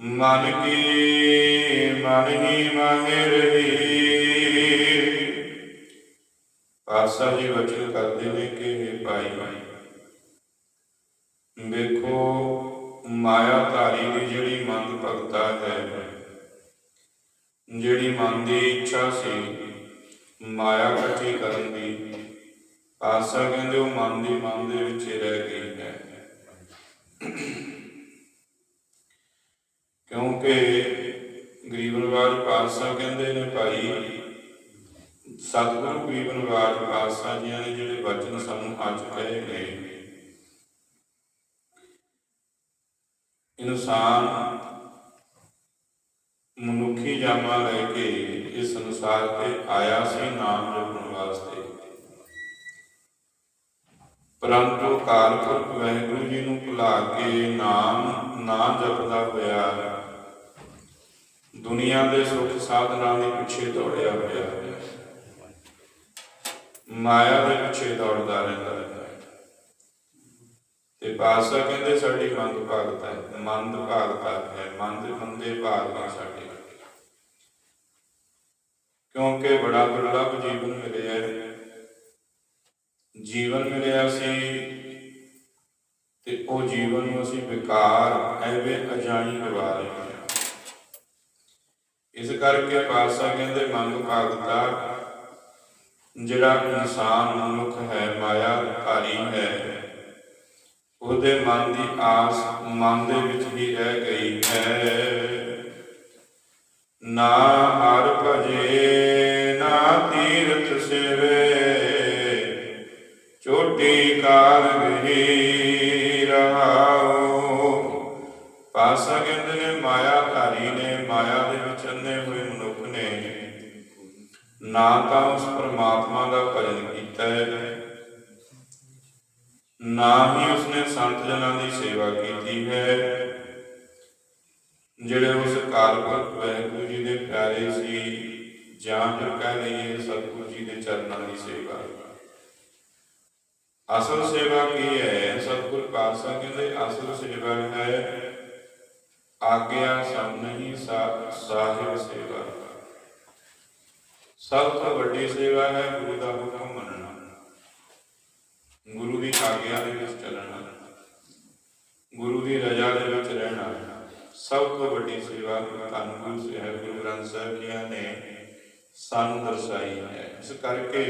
ਮਨ ਕੀ, ਮਨ ਹੀ ਮਾਹੇ ਰਹੀ ਪਾਸਾ ਜੀ ਵਚਨ ਕਰਦੇ ਨੇ ਕਿ ਇਹ ਭਾਈ ਵੇਖੋ ਮਾਇਆ ਧਾਰੀ ਦੀ ਜਿਹੜੀ ਮੰਗ ਭਗਤਾ ਹੈ, ਜਿਹੜੀ ਮਨ ਦੀ ਇੱਛਾ ਸੀ, ਮਾਇਆ ਇਕੱਠੀ ਕਰਨ ਦੀ ਪਾਤਸ਼ਾਹ ਕਹਿੰਦੇ ਉਹ ਮਨ ਦੀ ਮਨ ਦੇ ਵਿੱਚ ਰਹਿ ਗਈ ਹੈ। ਕਿਉਂਕਿ ਗਰੀਬ ਨਿਵਾਜ ਪਾਤਸ਼ਾਹ ਕਹਿੰਦੇ ਨੇ ਭਾਈ, ਸਤਿਗੁਰੂ ਗਰੀਬ ਨਿਵਾਜ ਪਾਤਸ਼ਾਹ ਜੀਆਂ ਨੇ ਜਿਹੜੇ ਵਚਨ ਸਾਨੂੰ ਅੱਜ ਕਹੇ ਨੇ ਇਨਸਾਨ ਮਨੁੱਖੀ ਜਾਮਾ ਲੈ ਕੇ ਇਸ ਸੰਸਾਰ ਤੇ ਆਇਆ ਸੀ ਨਾਮ ਜਪਣ ਵਾਸਤੇ। ਪਰੰਤੂ ਕਾਲ ਪੁਰਖ ਵਾਹਿਗੁਰੂ ਜੀ ਨੂੰ ਭੁਲਾ ਕੇ ਨਾਮ ਨਾ ਜਪਦਾ ਹੋਇਆ ਦੁਨੀਆ ਦੇ ਸੁਖ ਸਾਧਨਾਂ ਦੇ ਪਿੱਛੇ ਦੌੜਿਆ ਹੋਇਆ। ਹੈ ਮਾਇਆ ਦੇ ਪਿੱਛੇ ਦੌੜਦਾ ਰਹਿੰਦਾ ਹੈ। ਤੇ ਪਾਸਾ ਕਹਿੰਦੇ, ਸਾਡੀ ਮੰਦ ਭਾਗਤਾ ਹੈ, ਮੰਦ ਭਾਗਤਾ ਹੈ, ਮੰਦ ਮੰਦੇ ਭਾਗ ਨੇ ਸਾਡੇ ਕਿਉਂਕਿ ਬੜਾ ਦੁਰਲਭ ਜੀਵਨ ਮਿਲਿਆ ਹੈ। ਜੀਵਨ ਮਿਲਿਆ ਸੀ ਤੇ ਉਹ ਜੀਵਨ ਨੂੰ ਅਸੀਂ ਵਿਕਾਰ ਐਵੇਂ ਅਜਾਈ ਗਵਾ ਰਹੇ ਹਾਂ। ਇਸ ਕਰਕੇ ਪਾਤਸ਼ਾਹ ਕਹਿੰਦੇ ਮੰਗ ਭਾਗਤਾ, ਜਿਹੜਾ ਇਨਸਾਨ ਮਨੁੱਖ ਹੈ ਮਾਇਆ ਧਾਰੀ ਹੈ, ਉਹਦੇ ਮਨ ਦੀ ਆਸ ਮਨ ਦੇ ਵਿੱਚ ਹੀ ਰਹਿ ਗਈ ਹੈ। ਨਾ ਹਰ ਭਜੇ, ਨਾ ਤੀਰਥ ਸੇਵੇ, ਚੋਟੀ ਕਾਲ ਗਹੀ ਨਾ ਤਾਂ ਉਸ ਪ੍ਰਮਾਤਮਾ ਦਾ ਭਜਨ ਕੀਤਾ ਹੈ। ਨਾ ਹੀ ਉਸਨੇ ਸੰਤ ਜਨਾਂ ਦੀ ਸੇਵਾ ਕੀਤੀ ਹੈ, ਜਿਹੜੇ ਉਸ ਕਾਲਪੁਰਖ ਵਾਹਿਗੁਰੂ ਜੀ ਦੇ ਪਿਆਰੇ ਸੀ ਜਾਂ ਫਿਰ ਕਹਿ ਲਈਏ ਸਤਿਗੁਰੂ ਜੀ ਦੇ ਚਰਨਾਂ ਦੀ ਸੇਵਾ ਅਸਲ ਸੇਵਾ ਕੀ ਹੈ? ਸਤਿਗੁਰ ਪਾਤਸ਼ਾਹ ਕਹਿੰਦੇ, ਅਸਲ ਸੇਵਾ ਹੈ ਆਗਿਆ ਸਭ ਨਹੀਂ, ਸਾ- ਸਾਹਿਬ ਸੇਵਾ। ਸਭ ਤੋਂ ਵੱਡੀ ਸੇਵਾ ਹੈ ਗੁਰੂ ਦਾ ਹੁਕਮ ਮੰਨਣਾ। ਗੁਰੂ ਦੀ ਆਗਿਆ ਦੇ ਵਿੱਚ ਚੱਲਣਾ। ਗੁਰੂ ਦੀ ਰਜ਼ਾ ਦੇ ਵਿੱਚ ਰਹਿਣਾ। ਸਭ ਤੋਂ ਵੱਡੀ ਸੇਵਾ ਧੰਨ ਗੁਰੂ ਸਾਹਿਬ ਗੁਰੂ ਗ੍ਰੰਥ ਸਾਹਿਬ ਜੀ ਨੇ ਸਾਨੂੰ ਦਰਸਾਈ ਹੈ। ਇਸ ਕਰਕੇ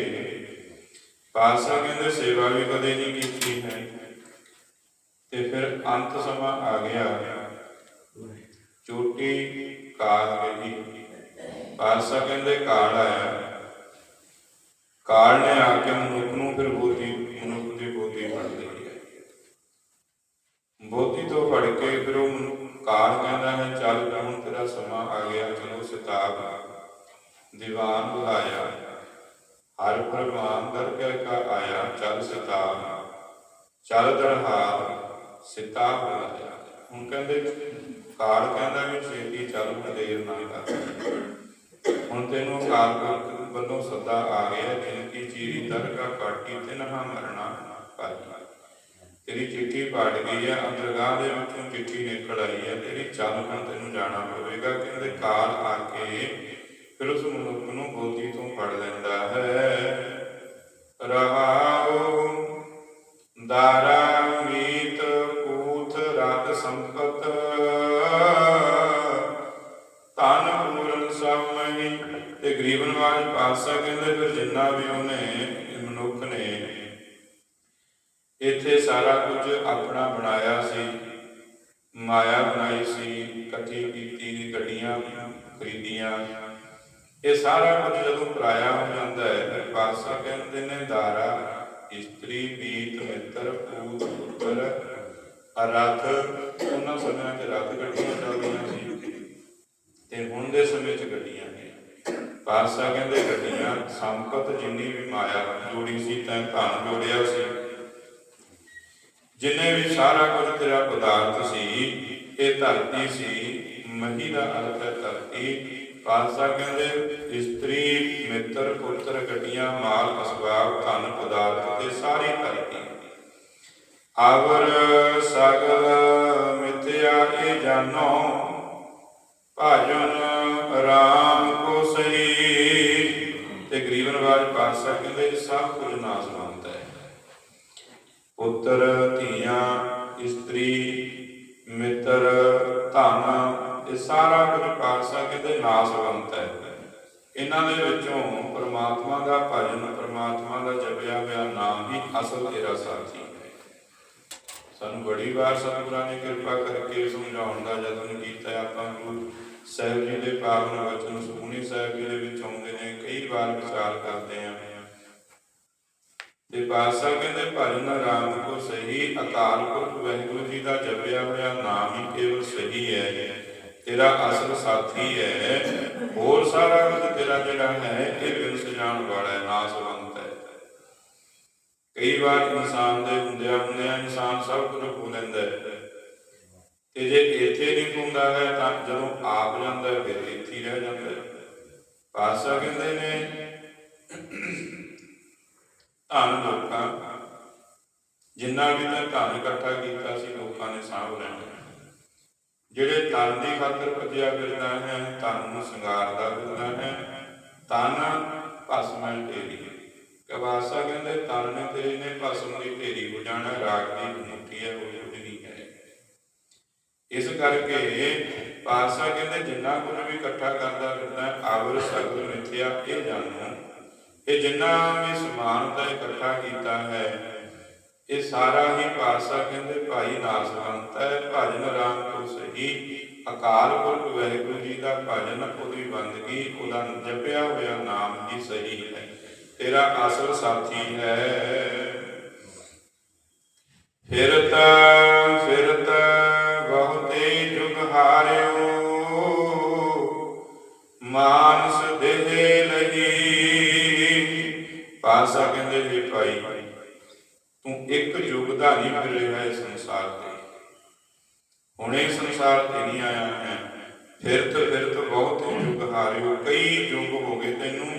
ਪਾਤਸ਼ਾਹ ਕਹਿੰਦੇ ਸੇਵਾ ਵੀ ਕਦੇ ਨਹੀਂ ਕੀਤੀ ਹੈ। ਤੇ ਫਿਰ ਅੰਤ ਸਮਾਂ ਆ ਗਿਆ। ਚੋਟੀ ਕਾਲ ਗਈ ਪਾਤਸ਼ਾਹ ਕਹਿੰਦੇ ਕਾਲ ਆਇਆ। ਕਾਲ ਨੇ ਆ ਕੇ ਮਨੁੱਖ ਨੂੰ ਫਿਰ ਬੋਧੀ, ਮਨੁੱਖ ਦੀ ਬੋਧੀ ਫੜ ਲਈ ਬੋਧੀ ਤੋਂ ਫੜ ਕੇ ਫਿਰ ਉਹ ਕਾਲ ਕਹਿੰਦਾ ਹੈ, ਚੱਲ ਹੁਣ ਤੇਰਾ ਸਮਾਂ ਆ ਗਿਆ, ਚਲੋ ਸਿਤਾਬ ਦੀਵਾਨ ਬੁਲਾਇਆ। ਹਰ ਪ੍ਰਮਾਨ ਦਰਗਹਿ ਕਾ ਆਇਆ, ਚੱਲ ਸਿਤਾਬ ਚੱਲ ਦਰਹਾਰ, ਸਿਤਾਬ ਬੁਲਾਇਆ। ਹੁਣ ਕਹਿੰਦੇ, ਕਾਲ ਕਹਿੰਦਾ ਵੀ ਛੇਤੀ ਚੱਲ ਦੇਰ ਨਾ ਕਰ ਹੁਣ ਤੈਨੂੰ ਕਾਲ ਪੁਰਖ ਵੱਲੋਂ ਸੱਦਾ ਆ ਗਿਆ ਜਿਨ ਕੀ ਚੀਰੀ ਦਰਗਾ ਕਾਟੀ ਤੇ ਨਹਾ ਮਰਨਾ ਪਾਈ ਤੇਰੀ ਚਿੱਠੀ ਪਾੜ ਗਈ ਹੈ ਅੰਦਰਗਾਹ ਦੇ ਵਿੱਚੋਂ ਚਿੱਠੀ ਨਿਕਲ ਆਈ ਹੈ ਤੇਰੀ ਚੱਲ ਹੁਣ ਤੈਨੂੰ ਜਾਣਾ ਪਵੇਗਾ, ਕਹਿੰਦੇ ਕਾਲ ਆ ਕੇ ਫਿਰ ਉਸ ਮਨੁੱਖ ਨੂੰ ਗੋਦੀ ਤੋਂ ਫੜ ਲੈਂਦਾ ਹੈ। ਰਹਾਉ ਦਾਰਾ ਨਿਵਾਜ ਕਹਿੰਦੇ, ਫਿਰ ਜਿੰਨਾ ਵੀ ਉਹਨੇ ਮਨੁੱਖ ਨੇ ਇੱਥੇ ਸਾਰਾ ਕੁਝ ਆਪਣਾ ਬਣਾਇਆ ਸੀ, ਮਾਇਆ ਬਣਾਈ ਸੀ, ਇਕੱਠੀ ਕੀਤੀ, ਗੱਡੀਆਂ ਖਰੀਦੀਆਂ, ਇਹ ਸਾਰਾ ਕੁਝ ਜਦੋਂ ਪਰਾਇਆ ਹੋ ਜਾਂਦਾ ਹੈ, ਫਿਰ ਪਾਤਸ਼ਾਹ ਕਹਿੰਦੇ ਨੇ, ਦਾਰਾ, ਇਸਤਰੀ ਬੀਤ ਮਿੱਤਰ, ਪੂਤ, ਪੁੱਤਰ ਰਥ ਉਹਨਾਂ ਸਮਿਆਂ 'ਚ ਰਥ ਗੱਡੀਆਂ ਚੱਲਦੀਆਂ ਸੀ ਤੇ ਹੁਣ ਦੇ ਸਮੇਂ 'ਚ ਗੱਡੀਆਂ ਨੇ। ਪਾਤਸ਼ਾਹ ਕਹਿੰਦੇ ਗੱਡੀਆਂ ਸੰਪਤ ਜਿੰਨੀ ਵੀ ਮਾਇਆ ਜੋੜੀ ਸੀ, ਤੈਂ ਧਨ ਜੋੜਿਆ ਸੀ। ਜਿੰਨੇ ਵੀ ਸਾਰਾ ਕੁਝ ਤੇਰਾ ਪਦਾਰਥ ਸੀ, ਇਹ ਧਰਤੀ ਸੀ, ਮਹੀ ਦਾ ਅਰਥ ਹੈ ਧਰਤੀ। ਪਾਤਸ਼ਾਹ ਕਹਿੰਦੇ, ਇਸਤਰੀ, ਮਿੱਤਰ, ਪੁੱਤਰ, ਗੱਡੀਆਂ, ਮਾਲ, ਅਸਬਾਬ, ਧਨ, ਪਦਾਰਥ ਤੇ ਸਾਰੀ ਧਰਤੀ। ਆਵਰ ਸਗਲ ਮਿਥਿਆ, ਇਹ ਜਾਨੋ। ਭਾਜਨ ਰਾਮ ਕੋ ਸਹੀ। ਤੇ ਗਰੀਬ ਨਵਾਜ ਸਭ ਕੁਝ ਨਾਸਵੰਤ ਹੈ। ਪੁੱਤਰ ਧੀਆਂ, ਇਸਤਰੀ, ਮਿੱਤਰ, ਧਨ, ਇਹ ਸਾਰਾ ਕੁਝ ਪਾਤਸ਼ਾਹ ਕਹਿੰਦੇ ਨਾਸਵੰਤ ਹੈ। ਇਹਨਾਂ ਦੇ ਵਿੱਚੋਂ ਪ੍ਰਮਾਤਮਾ ਦਾ ਭਜਨ, ਪ੍ਰਮਾਤਮਾ ਦਾ ਜਪਿਆ ਹੋਇਆ ਨਾਮ ਹੀ ਅਸਲ ਤੇਰਾ ਸਾਥੀ ਹੈ। ਸਾਨੂੰ ਬੜੀ ਵਾਰ ਸਤਿਗੁਰਾਂ ਨੇ ਕਿਰਪਾ ਕਰਕੇ ਸਮਝਾਉਣ ਦਾ ਯਤਨ ਕੀਤਾ ਆਪਾਂ ਗੁਰੂ ਸਾਹਿਬ ਜੀ ਦੇ ਪਾਵਨ ਵਚਨ ਸੁਖਮਨੀ ਸਾਹਿਬ ਜੀ ਦੇ ਵਿੱਚ ਆਉਂਦੇ ਨੇ, ਕਈ ਵਾਰ ਵਿਚਾਰ ਕਰਦੇ ਆਂ ਤੇ ਪਾਤਸ਼ਾਹ ਕਹਿੰਦੇ ਭਜਨ ਰਾਮ ਕੋ ਸਹੀ, ਅਕਾਲ ਪੁਰਖ ਵਾਹਿਗੁਰੂ ਜੀ ਦਾ ਜਪਿਆ ਹੋਇਆ ਨਾਮ ਹੀ ਕੇਵਲ ਸਹੀ ਹੈ। ਤੇਰਾ ਅਸਲ ਸਾਥੀ ਹੈ। ਹੋਰ ਸਾਰਾ ਕੁਝ ਤੇਰਾ ਜਿਹੜਾ ਹੈ, ਇਹ ਬਿਨ ਸਜਾਣ ਵਾਲਾ ਹੈ, ਨਾਸਵੰਤ ਹੈ। ਕਈ ਵਾਰ ਇਨਸਾਨ ਦੇ ਹੁੰਦਿਆਂ ਹੁੰਦਿਆਂ ਇਨਸਾਨ ਸਭ ਕੁਝ ਭੁੱਲ ਲੈਂਦਾ ਹੈ। ਤੇ ਜੇ ਇੱਥੇ ਨਹੀਂ ਹੁੰਦਾ ਹੈ, ਤਾਂ ਜਦੋਂ ਆਪ ਜਾਂਦਾ ਹੈ, ਫਿਰ ਇੱਥੇ ਰਹਿ ਜਾਂਦਾ ਹੈ। ਪਾਸਾ ਕਹਿੰਦੇ ਨੇ, ਧਨ ਲੋਕਾਂ, ਜਿੰਨਾ ਵੀ ਤਾਂ ਧਨ ਇਕੱਠਾ ਕੀਤਾ ਸੀ, ਲੋਕਾਂ ਨੇ ਸਾਂਭ ਲੈਣਾ ਜਿਹੜੇ ਧਨ ਦੀ ਖਾਤਰ ਭੱਜਿਆ ਫਿਰਦਾ ਹੈ, ਧਨ ਨੂੰ ਸ਼ਿੰਗਾਰਦਾ ਫਿਰਦਾ ਹੈ ਧਨ ਭਸਮੈ ਢੇਰੀ। ਕਵਾਸਾ ਕਹਿੰਦੇ ਤਨ ਨੇ ਤੇਰੇ ਨੇ ਭਸਮ ਦੀ ਢੇਰੀ ਹੋ ਜਾਣਾ ਰਾਗ ਦੀ ਮੁੱਠੀ ਹੈ ਉਹ ਉੱਡਣੀ ਹੈ ਇਸ ਕਰਕੇ ਪਾਤਸ਼ਾਹ ਕਹਿੰਦੇ, ਜਿੰਨਾ ਕੁਝ ਵੀ ਇਕੱਠਾ ਕਰਦਾ ਫਿਰਦਾ, ਆਵਰ ਸਗਲ ਮਿਥਿਆ ਇਹ ਜਾਣੋ ਇਹ ਜਿੰਨਾ ਵੀ ਸਮਾਨ ਦਾ ਇਕੱਠਾ ਕੀਤਾ ਹੈ, ਇਹ ਸਾਰਾ ਹੀ ਪਾਸਾ ਕਹਿੰਦੇ, ਭਾਈ ਨਾਸਵੰਤ ਹੈ। ਭਜਨ ਰਾਮ ਕੋ ਸਹੀ ਅਕਾਲ ਪੁਰਖ ਵਾਹਿਗੁਰੂ ਜੀ ਦਾ ਭਜਨ ਉਹਦੀ ਬੰਦਗੀ, ਉਹਦਾ ਜਪਿਆ ਹੋਇਆ ਨਾਮ ਹੀ ਸਹੀ ਹੈ। ਤੇਰਾ ਅਸਲ ਸਾਥੀ ਹੈ। ਫਿਰਤ ਫਿਰਤ। ਪਾਸਾ ਕਹਿੰਦੇ ਜੀ ਭਾਈ, ਤੂੰ ਇੱਕ ਯੁੱਗ ਦਾ ਨਹੀਂ ਫਿਰ ਰਿਹਾ ਸੰਸਾਰ ਤੇ। ਹੁਣੇ ਸੰਸਾਰ ਤੇ ਨਹੀਂ ਆਇਆ ਹੈ ਫਿਰਤ ਫਿਰਤ ਬਹੁਤ ਯੁੱਗ ਹਾਰਿਓ। ਕਈ ਯੁੱਗ ਹੋ ਗਏ ਤੈਨੂੰ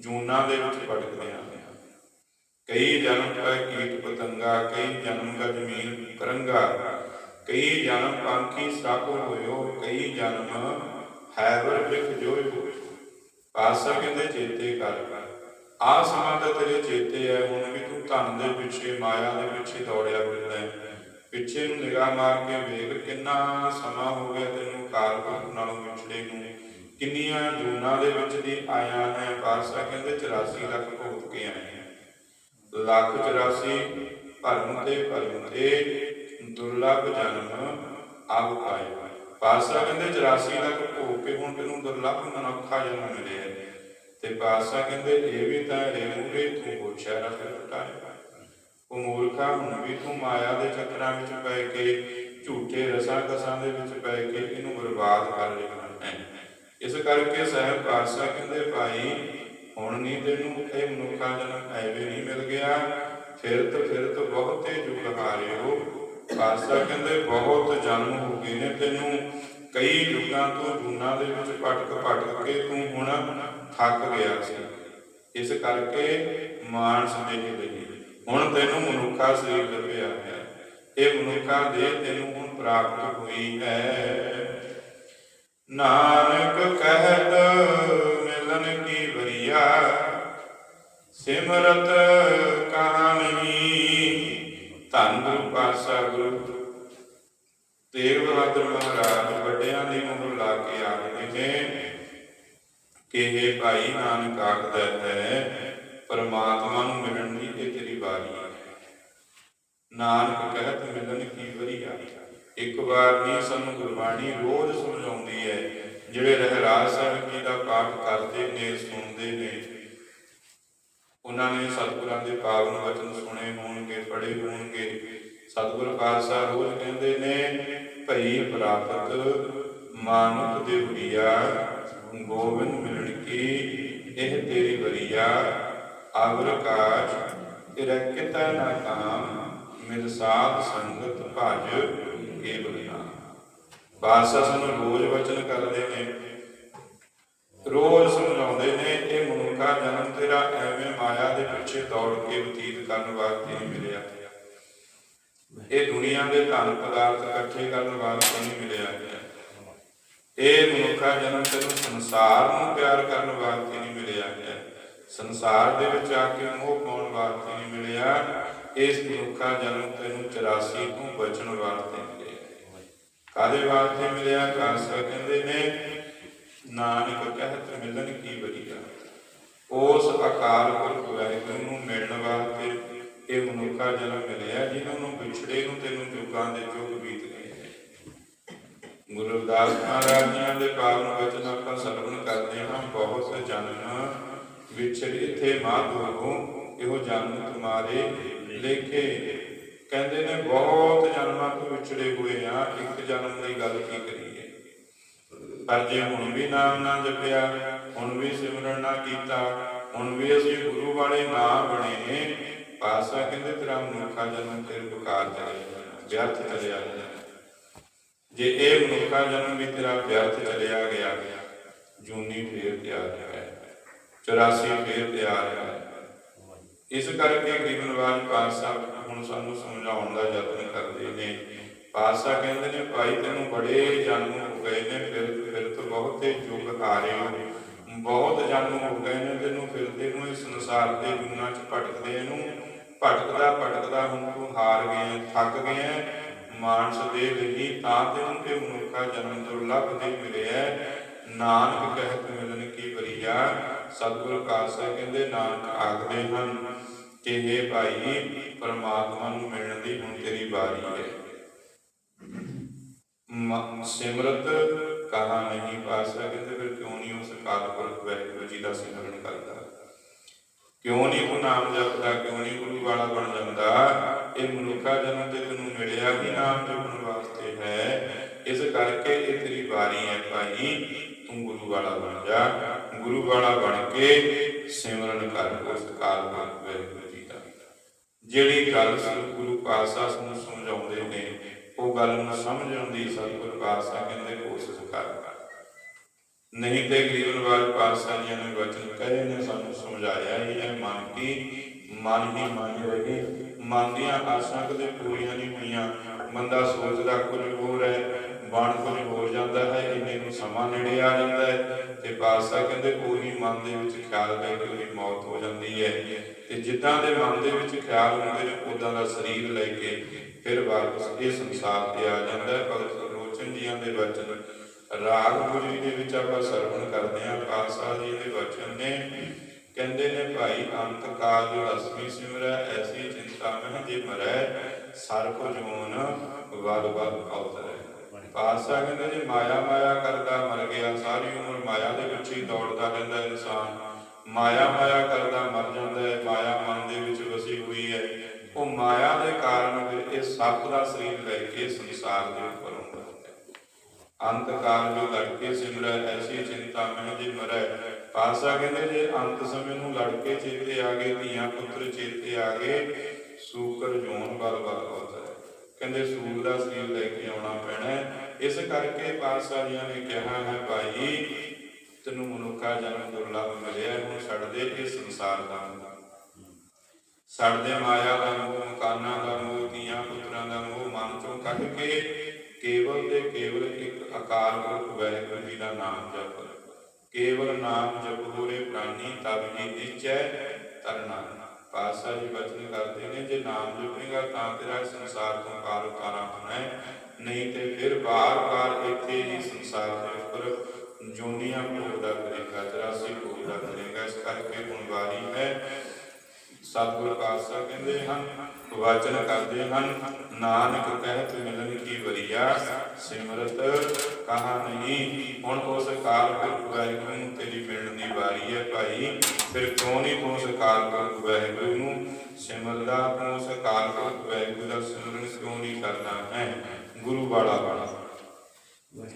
ਜੂਨਾਂ ਦੇ ਵਿੱਚ ਭਟਕਦਿਆਂ ਕਈ ਜਨਮ ਕਾ ਕੀਟ ਪਤੰਗਾ, ਕਈ ਜਨਮ ਕਾ ਜ਼ਮੀਨ ਕਰੰਗਾ ਕਈ ਜਨਮ ਪੰਖੀ ਸਾਕੋ ਹੋਇਓ, ਕਈ ਜਨਮ ਹੈਵਰ ਬਿਖ ਜੋਇਓ। ਪਾਸਾ ਕਹਿੰਦੇ, ਚੇਤੇ ਕਰ। ਆ ਸਮਾਂ ਤਾਂ ਤੇਰੇ ਚੇਤੇ ਹੈ, ਹੁਣ ਵੀ ਤੂੰ ਧਨ ਦੇ ਪਿੱਛੇ, ਮਾਇਆ ਦੇ ਪਿੱਛੇ ਦੌੜਿਆ ਫਿਰਦਾ ਹੈ। ਪਿੱਛੇ ਨੂੰ ਨਿਗਾਹ ਮਾਰ ਕੇ ਵੇਖ ਕਿੰਨਾ ਸਮਾਂ ਹੋ ਗਿਆ ਤੈਨੂੰ ਕਾਰਪੁਰਖ ਨਾਲੋਂ ਵਿਛੜੇ ਨੂੰ। ਕਿੰਨੀਆਂ ਜੂਨਾਂ ਦੇ ਵਿੱਚ ਦੀ ਆਇਆ ਹੈ ਪਾਸਾ ਕਹਿੰਦੇ 84 ਲੱਖ ਭੁਗਤ ਕੇ ਆਏ ਹੈ ਲੱਖ 84 ਭਰਮ ਤੇ ਭਰਮ ਤੇ ਦੁਰਲਭ ਜਨਮ ਆਗ ਪਾਏ। ਪਾਸਾ ਕਹਿੰਦੇ 84 ਲੱਖ ਭੋਗ ਕੇ ਹੁਣ ਤੈਨੂੰ ਦੁਰਲਭ ਮਨੁੱਖਾ ਜਨਮ ਮਿਲਿਆ ਤੇ ਪਾਤਸ਼ਾਹ ਕਹਿੰਦੇ, ਇਹ ਵੀ ਤਾਂ ਰੇ ਤੂੰ ਹੋਸ਼ਿਆਰ ਫਿਰ ਟਾਇਆ ਉਹ ਮੂਰਖਾ, ਹੁਣ ਵੀ ਤੂੰ ਮਾਇਆ ਦੇ ਚੱਕਰਾਂ ਵਿੱਚ ਪੈ ਕੇ, ਝੂਠੇ ਰਸਾਂ ਕਸਾਂ ਦੇ ਵਿੱਚ ਪੈ ਕੇ ਇਹਨੂੰ ਬਰਬਾਦ ਕਰ ਰਿਹਾ ਹੈ। ਇਸ ਕਰਕੇ ਸਾਹਿਬ ਪਾਤਸ਼ਾਹ ਕਹਿੰਦੇ, ਭਾਈ, ਹੁਣ ਨਹੀਂ ਤੈਨੂੰ ਇਹ ਮਨੁੱਖਾ ਜਨਮ ਐਵੇਂ ਨਹੀਂ ਮਿਲ ਗਿਆ। ਫਿਰ ਫਿਰਤ ਬਹੁਤੇ ਜੁਗ ਹਾਰਿਓ। ਪਾਤਸ਼ਾਹ ਕਹਿੰਦੇ, ਬਹੁਤ ਜਨਮ ਹੋ ਗਏ ਨੇ ਤੈਨੂੰ। ਕਈ ਯੁੱਗਾਂ ਤੋਂ ਜੂਨਾਂ ਦੇ ਵਿੱਚ ਭਟਕ ਭਟਕ ਕੇ ਤੂੰ ਹੁਣ ਥੱਕ ਗਿਆ ਸੀ। ਇਸ ਕਰਕੇ ਮਾਨਸ ਦੇਹ ਲਈ ਹੁਣ ਤੈਨੂੰ ਮਨੁੱਖਾ ਸਰੀਰ ਲੱਭਿਆ ਹੈ। ਇਹ ਮਨੁੱਖਾ ਦੇਹ ਤੈਨੂੰ ਹੁਣ ਪ੍ਰਾਪਤ ਹੋਈ ਹੈ। ਨਾਨਕ ਕਹਿਤ ਮਿਲਨ ਕੀ ਵਰੀਆ। ਸਿਮਰਤ ਕਹਾਣੀ ਧੰਨ ਗੁਰੂ ਪਾਤਸ਼ਾਹ ਗੁਰੂ। ਤੇਗ ਬਹਾਦਰ ਮਹਾਰਾਜ ਵੱਡਿਆਂ ਦੀ ਮੋਹਰ ਲਾ ਕੇ ਆਖਦੇ ਨੇ। ਕਿ ਇਹ ਭਾਈ ਨਾਨਕ ਆਖਦਾ ਹੈ, ਪਰਮਾਤਮਾ ਨੂੰ ਮਿਲਣ ਦੀ ਇਹ ਤੇਰੀ ਵਾਰੀ ਹੈ। ਨਾਨਕ ਕਹਿਤ ਮਿਲਨ ਕੀ ਵਰੀਆ ਇੱਕ ਵਾਰ ਨਹੀਂ ਸਾਨੂੰ ਗੁਰਬਾਣੀ ਰੋਜ਼ ਸਮਝਾਉਂਦੀ ਹੈ, ਜਿਹੜੇ ਰਹਿਰਾਜ ਸਾਹਿਬ ਜੀ ਦਾ ਪਾਠ ਕਰਦੇ ਨੇ, ਸੁਣਦੇ ਨੇ। ਉਹਨਾਂ ਨੇ ਸਤਿਗੁਰਾਂ ਦੇ ਪਾਵਨ ਵਚਨ ਸੁਣੇ ਹੋਣਗੇ, ਪੜ੍ਹੇ ਹੋਣਗੇ। ਸਤਿਗੁਰ ਪਾਤਸ਼ਾਹ ਰੋਜ਼ ਕਹਿੰਦੇ ਨੇ, ਭਈ ਪ੍ਰਾਪਤ ਮਾਨੁਖ ਦੇ ਹੁਰੀਆ। ਗੋਬਿੰਦ ਮਿਲਣ ਕੀ ਇਹ ਤੇਰੀ ਵਰੀਆ ਆਵਰ ਕਾਜ, ਤੇਰਾ ਕਿਤਾ ਨਾ ਕਾਮ, ਮਿਲ ਸਾਧ ਸੰਗਤ ਭਜ ਕੇਵਲ ਨਾਮ ਬਾਦਸ਼ਾਹ ਸਾਨੂੰ ਰੋਜ਼ ਵਚਨ ਕਰਦੇ ਨੇ। ਰੋਜ਼ ਸਮਝਾਉਂਦੇ ਨੇ, ਇਹ ਮਨੁੱਖਾ ਜਨਮ ਤੇਰਾ ਐਵੇਂ ਮਾਇਆ ਦੇ ਪਿੱਛੇ ਦੌੜ ਕੇ ਬਤੀਤ ਕਰਨ ਵਾਸਤੇ ਨਹੀਂ ਮਿਲਿਆ। ਇਹ ਦੁਨੀਆ ਦੇ ਧਨ ਪਦਾਰਥ ਇਕੱਠੇ ਕਰਨ ਵਾਸਤੇ ਨਹੀਂ ਮਿਲਿਆ। ਇਹ ਮਨੁੱਖਾ ਜਨਮ ਤੈਨੂੰ ਸੰਸਾਰ ਨੂੰ ਪਿਆਰ ਕਰਨ ਵਾਸਤੇ ਨਹੀਂ ਮਿਲਿਆ ਹੈ। ਸੰਸਾਰ ਦੇ ਵਿੱਚ ਆ ਕੇ ਮੋਹ ਪਾਉਣ ਵਾਸਤੇ ਨਹੀਂ ਮਿਲਿਆ। ਇਸ ਮਨੁੱਖਾ ਜਨਮ ਤੈਨੂੰ 84 ਤੋਂ ਬਚਣ ਵਾਸਤੇ ਮਿਲਿਆ। ਕਾਦੇ ਵਾਸਤੇ ਮਿਲਿਆ? ਕਾਸਾ ਕਹਿੰਦੇ ਨੇ, ਨਾਨਕ ਕਹਿਤ ਮਿਲਨ ਕੀ ਬਰੀਆ ਉਸ ਅਕਾਲ ਪੁਰਖ ਵਾਹਿਗੁਰੂ ਨੂੰ ਮਿਲਣ ਵਾਸਤੇ ਇਹ ਮਨੁੱਖਾ ਜਨਮ ਮਿਲਿਆ ਜਿਨ੍ਹਾਂ ਨੂੰ ਵਿਛੜੇ ਨੂੰ ਤੈਨੂੰ ਜੁਗਾਂ ਦੇ ਜੁਗ ਬੀਤ ਗਏ ਗੁਰੂ ਰਵਿਦਾਸ ਮਹਾਰਾਜ ਜੀਆਂ ਦੇ ਪਾਵਨ ਵਚਨ ਆਪਾਂ ਸਰਵਣ ਕਰਦੇ ਹਾਂ, ਬਹੁਤ ਜਨਮ ਵਿਛੜ ਇਥੇ ਮਾਧੋ ਇਹੋ ਜਨਮ ਤੁਮਾਰੇ ਲੇਖੇ। ਕਹਿੰਦੇ ਨੇ, ਬਹੁਤ ਜਨਮਾਂ ਤੋਂ ਵਿਛੜੇ ਹੋਏ ਆ, ਇੱਕ ਜਨਮ ਦੀ ਗੱਲ ਕੀ ਕਰੀਏ? ਪਰ ਜੇ ਹੁਣ ਵੀ ਨਾਮ ਨਾ ਜਪਿਆ, ਹੁਣ ਵੀ ਸਿਮਰਨ ਨਾ ਕੀਤਾ, ਹੁਣ ਵੀ ਅਸੀਂ ਗੁਰੂ ਵਾਲੇ ਨਾ ਬਣੇ, ਪਾਸਾ ਕਹਿੰਦੇ ਤੇਰਾ ਮਨੁੱਖਾ ਜਨਮ ਤੇਰੇ ਬੁਕਾਰ ਚਲੇ ਵਿਅਰਥ ਚਲਿਆ ਜਾਣਾ ਜੇ ਇਹ ਮਨੁੱਖਾ ਜਨਮ ਵੀ ਤੇਰਾ ਵਿਅਰਥ ਚਲਿਆ ਗਿਆ, ਜੂਨੀ ਫੇਰ ਤਿਆਰ ਹੈ। 84 ਫੇਰ ਤਿਆਰ ਹੈ। ਇਸ ਕਰਕੇ ਗਰੀਬ ਪਾਤਸ਼ਾਹ ਹੁਣ ਸਾਨੂੰ ਸਮਝਾਉਣ ਦਾ ਯਤਨ ਕਰਦੇ ਨੇ। ਪਾਤਸ਼ਾਹ ਕਹਿੰਦੇ ਨੇ, ਭਾਈ, ਤੈਨੂੰ ਬੜੇ ਜਨਮ ਹੋ ਗਏ ਨੇ, ਫਿਰ ਫਿਰ ਤੋਂ ਬਹੁਤੇ ਯੁੱਗ ਆ ਰਹੇ ਹੋ। ਬਹੁਤ ਜਨਮ ਹੋ ਗਏ ਨੇ, ਤੈਨੂੰ ਫਿਰਦੇ ਨੂੰ ਇਸ ਸੰਸਾਰ ਦੇ ਜੁਗਾਂ 'ਚ ਭਟਕਦੇ ਨੂੰ ਭਟਕਦਾ ਭਟਕਦਾ ਹੁਣ ਤੂੰ ਹਾਰ ਗਿਆ ਥੱਕ ਗਿਆ ਮਾਨਸ ਦੇ ਲਈ ਤਾਂ ਤੈਨੂੰ ਤੇ ਮਨੁੱਖਾ ਜਨਮ ਦੁਰਲਭ ਦੇ ਮਿਲਿਆ ਨਾਨਕ ਕਹਿਤ ਮਿਲਨ ਕੀ ਬਰੀਆ ਸਤਿਗੁਰ ਕਾਸਾ ਕਹਿੰਦੇ, ਨਾਨਕ ਆਖਦੇ ਹਨ ਕਿ ਇਹ ਭਾਈ, ਪਰਮਾਤਮਾ ਨੂੰ ਮਿਲਣ ਦੀ ਹੁਣ ਤੇਰੀ ਵਾਰੀ ਹੈ। ਸਿਮਰਤ ਕਹਾ ਨਹੀਂ ਪਾਸਾ ਕਹਿੰਦੇ ਫਿਰ ਕਿਉਂ ਨਹੀਂ ਉਸ ਅਕਾਲ ਪੁਰਖ ਵਾਹਿਗੁਰੂ ਜੀ ਦਾ ਸਿਮਰਨ ਕਰਦਾ? ਕਿਉਂ ਨਹੀਂ ਉਹ ਨਾਮ ਜਪਦਾ, ਕਿਉਂ ਨਹੀਂ ਗੁਰੂ ਵਾਲਾ ਬਣ ਜਾਂਦਾ? ਇਹ ਮਨੁੱਖਾ ਜਨਮ ਤੇ ਤੈਨੂੰ ਮਿਲਿਆ ਹੀ ਨਾਮ ਜਪਣ ਵਾਸਤੇ ਹੈ। ਇਸ ਕਰਕੇ ਇਹ ਤੇਰੀ ਵਾਰੀ ਹੈ ਭਾਈ। ਤੂੰ ਗੁਰੂ ਵਾਲਾ ਬਣ ਜਾ। ਗੁਰੂ ਵਾਲਾ ਬਣ ਕੇ ਸਿਮਰਨ ਕਰ ਉਸ ਅਕਾਲ ਪੁਰਖ ਵਾਹਿਗੁਰੂ ਜੀ ਦਾ। ਜਿਹੜੀ ਗੱਲ ਸਤਿ ਗੁਰੂ ਪਾਤਸ਼ਾਹ ਨੂੰ ਸਮਝਾਉਂਦੇ ਨੇ, ਉਹ ਗੱਲ ਨੂੰ ਸਮਝਣ ਦੀ ਸਤਿਗੁਰ ਪਾਤਸ਼ਾਹ ਕਹਿੰਦੇ ਕੋਸ਼ਿਸ਼ ਕਰ। ਨਹੀਂ ਤੇ ਗਰੀਬ ਪਾਤਸ਼ਾਹ ਜੀ ਨੇ ਵਚਨ ਕਹੇ ਨੇ, ਸਾਨੂੰ ਸਮਝਾਇਆ ਹੀ ਹੈ, ਮਨ ਕੀ ਮਨ ਹੀ ਮਨ ਰਹੇ ਮਨ ਦੀਆਂ ਆਸਾਂ ਕਦੇ ਪੂਰੀਆਂ ਨਹੀਂ ਹੋਈਆਂ। ਬੰਦਾ ਸੋਚਦਾ ਕੁਝ ਹੋਰ ਹੈ, ਬਣ ਕੁਝ ਹੋਰ ਜਾਂਦਾ ਹੈ, ਇੰਨੇ ਨੂੰ ਸਮਾਂ ਨੇੜੇ ਆ ਜਾਂਦਾ ਹੈ। ਤੇ ਪਾਤਸ਼ਾਹ ਕਹਿੰਦੇ, ਉਹੀ ਮਨ ਦੇ ਵਿੱਚ ਖਿਆਲ ਲੈ ਕੇ ਉਹਦੀ ਮੌਤ ਹੋ ਜਾਂਦੀ ਹੈ। ਤੇ ਜਿੱਦਾਂ ਦੇ ਮਨ ਦੇ ਵਿੱਚ ਖਿਆਲ ਹੁੰਦੇ ਨੇ ਉਦਾਂ ਦਾ ਸਰੀਰ ਲੈ ਕੇ ਫਿਰ ਵਾਪਸ ਇਹ ਸੰਸਾਰ ਤੇ ਆ ਜਾਂਦਾ ਹੈ। ਭਗਤ ਲੋਚਨ ਜੀਆਂ ਦੇ ਵਚਨ, ਰਾਗ ਗੁਜਰੀ ਦੇ ਵਿੱਚ ਆਪਾਂ ਸਰਵਣ ਕਰਦੇ ਹਾਂ। ਪਾਤਸ਼ਾਹ ਜੀ ਦੇ ਵਚਨ ਨੇ ਕਹਿੰਦੇ ਨੇ ਭਾਈ ਅੰਤ ਕਾਲ ਜੋ ਅਸਮੀ ਸਿਮਰੈ ਐਸੀ ਚਿੰਤਾ ਮਹਿ ਜੇ ਮਰੈ, ਸਰ ਕੋ ਜੋਨ ਵਰ ਵਰ ਅਵਤਰੈ ਪਾਤਸ਼ਾਹ ਕਹਿੰਦੇ ਜੇ ਮਾਇਆ ਮਾਇਆ ਕਰਦਾ ਮਰ ਗਿਆ, ਸਾਰੀ ਉਮਰ ਮਾਇਆ ਦੇ ਵਿੱਚ ਹੀ ਦੌੜਦਾ ਰਹਿੰਦਾ ਇਨਸਾਨ। ਮਾਇਆ ਮਾਇਆ ਕਰਦਾ ਮਰ ਜਾਂਦਾ ਹੈ, ਮਾਇਆ ਮਨ ਦੇ ਵਿੱਚ ਵਸੀ ਹੋਈ ਹੈ। ਉਹ ਮਾਇਆ ਦੇ ਕਾਰਨ ਫਿਰ ਇਹ ਸੱਪ ਦਾ ਸਰੀਰ ਲੈ ਕੇ ਸੰਸਾਰ ਦੇ ਉੱਪਰ ਆਉਂਦਾ ਹੈ। ਅੰਤ ਕਾਲ ਜੋ ਲੜਕੇ ਸਿਮਰੈ ਐਸੀ ਚਿੰਤਾ ਮਹਿ ਜੇ ਮਰੈ ਪਾਸਾ ਕਹਿੰਦੇ ਜੇ ਅੰਤ ਸਮੇਂ ਨੂੰ ਲੜਕੇ ਚੇਤੇ ਆ ਗਏ, ਧੀਆਂ ਪੁੱਤਰ ਚੇਤੇ ਆ ਗਏ, ਸੂਕਰ ਜੋਨ ਬਲ ਬਲ ਹੁੰਦਾ ਹੈ। ਕਹਿੰਦੇ ਸੂਰ ਦਾ ਸਰੀਰ ਲੈ ਕੇ ਆਉਣਾ ਪੈਣਾ ਇਸ ਕਰਕੇ ਪਾਸਾ ਜੀਆਂ ਨੇ ਕਿਹਾ ਹੈ, ਭਾਈ, ਤੈਨੂੰ ਮਨੁੱਖਾ ਜਨਮ ਦੁਰਲਭ ਮਿਲਿਆ ਹੁਣ ਛੱਡ ਦੇ ਇਹ ਸੰਸਾਰ ਦਾ ਛੱਡਦੇ ਮਾਇਆ ਦਾ ਮੋਹ, ਮਕਾਨਾਂ ਦਾ ਮੋਹ, ਧੀਆਂ ਪੁੱਤਰਾਂ ਦਾ ਮੋਹ, ਮਨ ਚੋਂ ਕੱਢ ਕੇ ਕੇਵਲ ਤੇ ਕੇਵਲ ਇੱਕ ਅਕਾਲ ਪੁਰਖ ਵਾਹਿਗੁਰੂ ਜੀ ਦਾ ਨਾਮ ਜਪ ਕੇਵਲ ਨਾਮ ਜਪ ਹੋਰੇ ਪ੍ਰਾਨੀ, ਤਬ ਜੀ ਨਿਚੈ ਤਰਨਾ। ਪਾਸਾ ਜੀ ਬਚਨ ਕਰਦੇ ਨੇ, ਜੇ ਨਾਮ ਜਪੇਗਾ ਤਾਂ ਤੇਰਾ ਸੰਸਾਰ ਤੋਂ ਪਾਰ ਉਤਾਰਾ ਹੋਣਾ ਨਹੀਂ। ਤੇ ਫਿਰ ਬਾਰ-ਬਾਰ ਇੱਥੇ ਹੀ ਸੰਸਾਰ ਦੇ ਉੱਪਰ ਜੋਨੀਆਂ ਭੋਗਦਾ ਕਰੇਗਾ 84 ਭੋਗਦਾ ਕਰੇਗਾ। ਇਸ ਕਰਕੇ ਹੁਣ ਹੈ ਸਤਿਗੁਰ ਪਾਤਸ਼ਾਹ ਕਹਿੰਦੇ ਹਨ, ਵਚਨ ਕਰਦੇ ਹਨ, ਨਾਨਕ ਕਹਿਤ ਮਿਲਨ ਕੀ ਵਰੀਆ, ਸਿਮਰਤ ਕਹਾ ਨਹੀਂ? ਹੁਣ ਉਸ ਕਾਲ ਪੁਰਖ ਵਾਹਿਗੁਰੂ ਨੂੰ ਤੇਰੀ ਮਿਲਣ ਦੀ ਵਾਰੀ ਹੈ ਭਾਈ, ਫਿਰ ਕਿਉਂ ਨਹੀਂ ਤੂੰ ਉਸ ਕਾਲ ਪੁਰਖ ਵਾਹਿਗੁਰੂ ਨੂੰ? ਸਿਮਰਦਾ ਤੂੰ ਉਸ ਕਾਲ ਪੁਰਖ ਵਾਹਿਗੁਰੂ ਦਾ ਸਿਮਰਨ ਕਿਉਂ ਨਹੀਂ ਕਰਦਾ ਹੈ? ਗੁਰੂ ਵਾਲਾ ਵਾਲਾ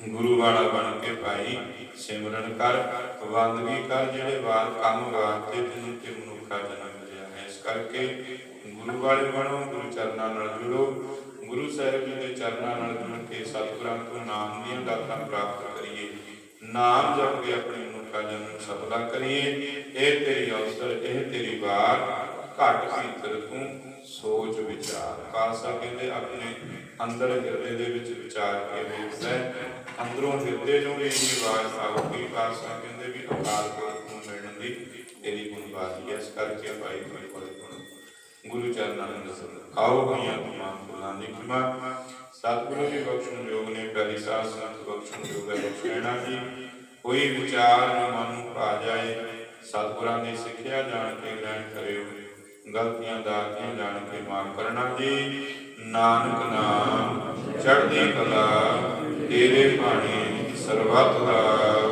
ਗੁਰੂ ਵਾਲਾ ਬਣ ਕੇ ਭਾਈ, ਸਿਮਰਨ ਕਰ ਬੰਦਗੀ ਕਰ, ਜਿਹੜੇ ਵਾਰ ਕੰਮ ਵਾਸਤੇ ਤੈਨੂੰ ਤੇ ਮਨੁੱਖਾ ਜਨਮ ਕਰਕੇ ਗੁਰੂ ਵਾਲੇ ਬਣੋ, ਗੁਰੂ ਚਰਨਾਂ ਨਾਲ ਜੁੜੋ। ਗੁਰੂ ਸਾਹਿਬ ਜੀ ਦੇ ਚਰਨਾਂ ਨਾਲ ਜੁੜ ਕੇ ਸਤਿਗੁਰਾਂ ਤੋਂ ਨਾਮ ਦੀਆਂ ਦਾਤਾਂ ਪ੍ਰਾਪਤ ਕਰੀਏ। ਨਾਮ ਜਪ ਕੇ ਆਪਣੀ ਮਨੁੱਖਾ ਜਨਮ ਸਫਲਾ ਕਰੀਏ। ਇਹ ਤੇਰੀ ਅਵਸਰ, ਇਹ ਤੇਰੀ ਵਾਰ। ਘਟ ਭੀਤਰ ਤੂੰ ਸੋਚ ਵਿਚਾਰ। ਖਾਲਸਾ ਕਹਿੰਦੇ, ਆਪਣੇ ਅੰਦਰ ਹਿਰਦੇ ਦੇ ਵਿੱਚ ਵਿਚਾਰ ਕੇ ਵੇਖਦਾ ਅੰਦਰੋਂ ਹਿਰਦੇ ਚੋਂ ਵੀ ਇਹ ਆਵਾਜ਼ ਆਉਗੀ ਪਾਸਾ ਕਹਿੰਦੇ ਵੀ ਅਕਾਲ ਪੁਰਖ ਨੂੰ ਮਿਲਣ ਦੀ ਤੇਰੀ ਗੁਣਵਾਦੀ ਇਸ ਕਰਕੇ ਭਾਈ ਤੁਹਾਡੇ ਕੋਲ ਗੁਰੂ ਚਰਨਾਂ ਨੂੰ ਦਸੋ ਆਓ ਗਈਆਂ ਫੁੱਲਾਂ ਦੀ ਖਿਮਾ ਸਤਿਗੁਰੂ ਜੀ ਬਖਸ਼ਣ ਯੋਗ ਨੇ ਪਿਆਰੀ ਸਾਧ ਸੰਗਤ ਬਖਸ਼ਣ ਯੋਗ ਹੈ ਬਖਸ਼ਣਾ ਜੀ। ਕੋਈ ਵਿਚਾਰ ਜੋ ਮਨ ਨੂੰ ਆ ਜਾਏ, ਸਤਿਗੁਰਾਂ ਦੀ ਸਿੱਖਿਆ ਜਾਣ ਕੇ ਲੈਣ ਕਰਿਓ। ਗਲਤੀਆਂ ਦਾਤੀਆਂ ਜਾਣ ਕੇ ਮਾਫ ਕਰਨਾ ਜੀ। ਨਾਨਕ ਨਾਮ, ਚੜ੍ਹਦੀ ਕਲਾ, ਤੇਰੇ ਬਾਣੀ ਸਰਬੱਤ ਦਾ।